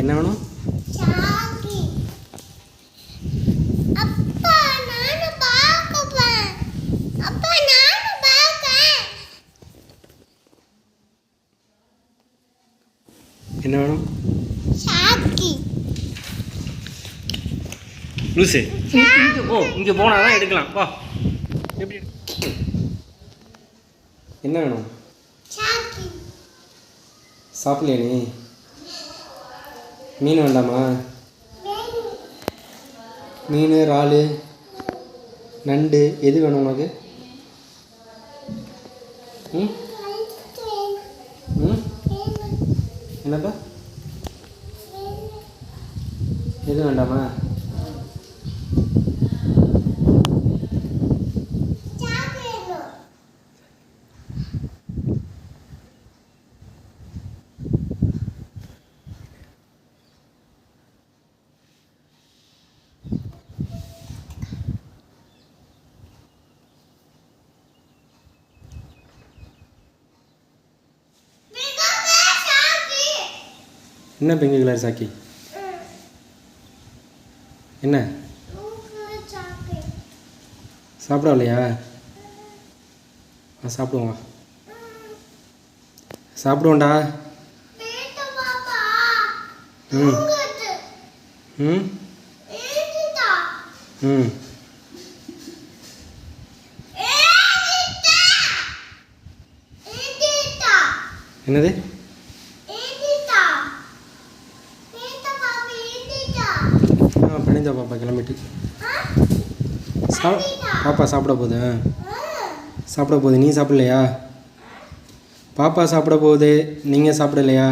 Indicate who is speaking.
Speaker 1: என்ன வேணும்? என்ன வேணும்? லூசு. இங்கே போ இங்கே போனால் தான் எடுக்கலாம். வா. எப்படி என்ன வேணும்? சாப்பிடலையா நீ? மீன் வேண்டாமா? மீன் இறால் நண்டு எது வேணும் உனக்கு? ம்? ம்? என்னப்பா?
Speaker 2: எதுவும்
Speaker 1: எது வேண்டாமா
Speaker 2: சாக்கி வேணும் பிகாஸ் சாக்கி
Speaker 1: என்ன பிங்க் கலர் சாக்கி? என்ன?
Speaker 2: ஊக்கு
Speaker 1: சாப்பிடலையா ஆ சாப்பிடுவோம் வா. ம். ம். ம். என்னது? ஆ பாப்பா கிளம்பிட்டு. சா பாப்பா சாப்பிட போகுது. சாப்பிட போகுது. நீ சாப்பிடலையா? பாப்பா சாப்பிட போகுது. நீங்கள் சாப்பிடலையா?